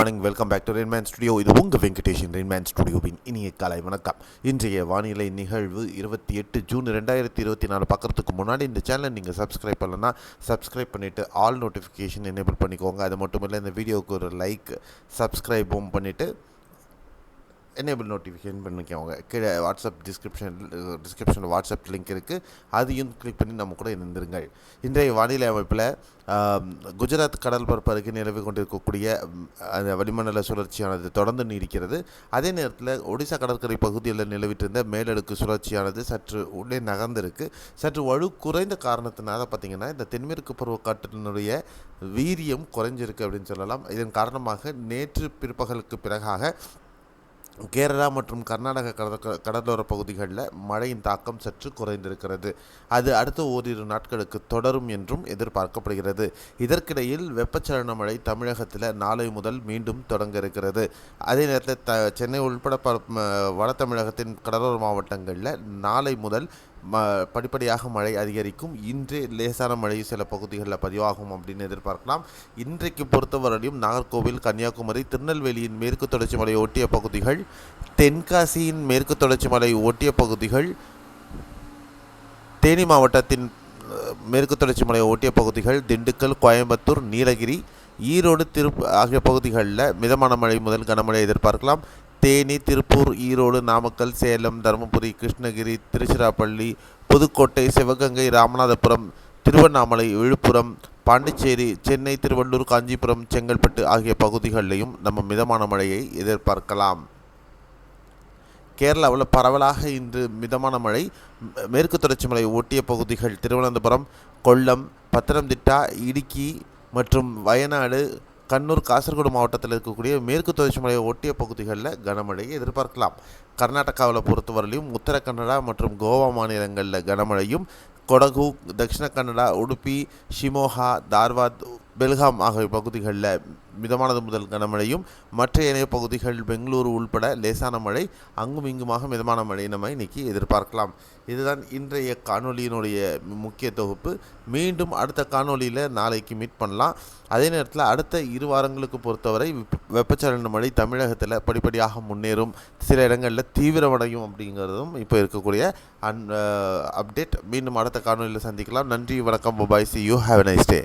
Welcome back to Rainman studio இது உங்கள் Venkatesan Rainman ஸ்டுடியோவின் இனிய காலை வணக்கம். இன்றைய வானிலை நிகழ்வு இருபத்தி எட்டு ஜூன் ரெண்டாயிரத்தி இருபத்தி நாலு. பார்க்குறதுக்கு முன்னாடி இந்த சேனலை நீங்கள் சப்ஸ்கிரைப் பண்ணலன்னா சப்ஸ்கிரைப் பண்ணிவிட்டு ஆல் நோட்டிஃபிகேஷன் எனேபிள் பண்ணிக்கோங்க. அது மட்டும் இல்லை இந்த வீடியோவுக்கு ஒரு லைக் சப்ஸ்கிரைபும் பண்ணிவிட்டு எனேபிள் நோட்டிஃபிகேஷன் பண்ணிக்கோங்க கீழே வாட்ஸ்அப் டிஸ்கிரிப்ஷன் டிஸ்கிரிப்ஷனில் வாட்ஸ்அப் லிங்க் இருக்குது அதையும் கிளிக் பண்ணி நம்ம கூட இணைந்திருங்கள். இன்றைய வானிலை அமைப்பில் குஜராத் கடல் பரப்பு அருகே நிலவி கொண்டிருக்கக்கூடிய அந்த வளிமண்டல சுழற்சியானது தொடர்ந்து நீடிக்கிறது. அதே நேரத்தில் ஒடிசா கடற்கரை பகுதியில் நிலவிட்டிருந்த மேலடுக்கு சுழற்சியானது சற்று உள்ளே நகர்ந்திருக்கு. சற்று வலு குறைந்த காரணத்தினால பார்த்திங்கன்னா இந்த தென்மேற்கு பருவக்காற்றினுடைய வீரியம் குறைஞ்சிருக்கு அப்படின்னு சொல்லலாம். இதன் காரணமாக நேற்று பிற்பகலுக்கு பிறகாக கேரளா மற்றும் கர்நாடக கடற்க கடலோர பகுதிகளில் மழையின் தாக்கம் சற்று குறைந்திருக்கிறது. அது அடுத்த ஓரிரு நாட்களுக்கு தொடரும் என்றும் எதிர்பார்க்கப்படுகிறது. இதற்கிடையில் வெப்பச்சலன மழை தமிழகத்தில் நாளை முதல் மீண்டும் தொடங்க இருக்கிறது அதே நேரத்தில் த சென்னை உள்பட ப வட தமிழகத்தின் கடலோர மாவட்டங்களில் நாளை முதல் ம படிப்படியாக மழை அதிகரிக்கும். இன்று லேசான மழை சில பகுதிகளில் பதிவாகும் அப்படின்னு எதிர்பார்க்கலாம். இன்றைக்கு பொறுத்தவரையிலும் நாகர்கோவில் கன்னியாகுமரி திருநெல்வேலியின் மேற்கு தொடர்ச்சி மலை ஒட்டிய பகுதிகள் தென்காசியின் மேற்கு தொடர்ச்சி மலை ஒட்டிய பகுதிகள் தேனி மாவட்டத்தின் மேற்கு தொடர்ச்சி மலை ஒட்டிய பகுதிகள் திண்டுக்கல் கோயம்புத்தூர் நீலகிரி ஈரோடு திரு ஆகிய பகுதிகளில் மிதமான மழை முதல் கனமழை எதிர்பார்க்கலாம். தேனி திருப்பூர் ஈரோடு நாமக்கல் சேலம் தருமபுரி கிருஷ்ணகிரி திருச்சிராப்பள்ளி புதுக்கோட்டை சிவகங்கை ராமநாதபுரம் திருவண்ணாமலை விழுப்புரம் பாண்டிச்சேரி சென்னை திருவள்ளூர் காஞ்சிபுரம் செங்கல்பட்டு ஆகிய பகுதிகளிலையும் நம்ம மிதமான மழையை எதிர்பார்க்கலாம். கேரளாவில் பரவலாக இன்று மிதமான மழை மேற்கு தொடர்ச்சி மலை ஒட்டிய பகுதிகள் திருவனந்தபுரம் கொல்லம் பத்தனம்திட்டா இடுக்கி மற்றும் வயநாடு கண்ணூர் காசர்கோடு மாவட்டத்தில் இருக்கக்கூடிய மேற்கு தொடர்ச்சி மலையை ஒட்டிய பகுதிகளில் கனமழையை எதிர்பார்க்கலாம். கர்நாடகாவில் பொறுத்தவரையிலும் உத்தர கன்னடா மற்றும் கோவா மாநிலங்களில் கனமழையும் கொடகு தக்ஷிண கன்னடா உடுப்பி ஷிமோகா தார்வாத் பெல்காம் ஆகிய பகுதிகளில் மிதமானது முதல் கனமழையும் மற்ற ஏனைய பகுதிகள் பெங்களூரு உள்பட லேசான மழை அங்கும் இங்குமாக மிதமான மழை நம்ம இன்னைக்கு எதிர்பார்க்கலாம். இதுதான் இன்றைய காணொளியினுடைய முக்கிய தொகுப்பு. மீண்டும் அடுத்த காணொளியில் நாளைக்கு மீட் பண்ணலாம். அதே நேரத்தில் அடுத்த இரு வாரங்களுக்கு பொறுத்தவரை வெப்பச்சலன மழை தமிழகத்தில் படிப்படியாக முன்னேறும். சில இடங்களில் தீவிரமடையும் அப்படிங்கிறதும் இப்போ இருக்கக்கூடிய அன் அப்டேட் மீண்டும் அடுத்த காணொலியில் சந்திக்கலாம். நன்றி வணக்கம் bye see you have nice day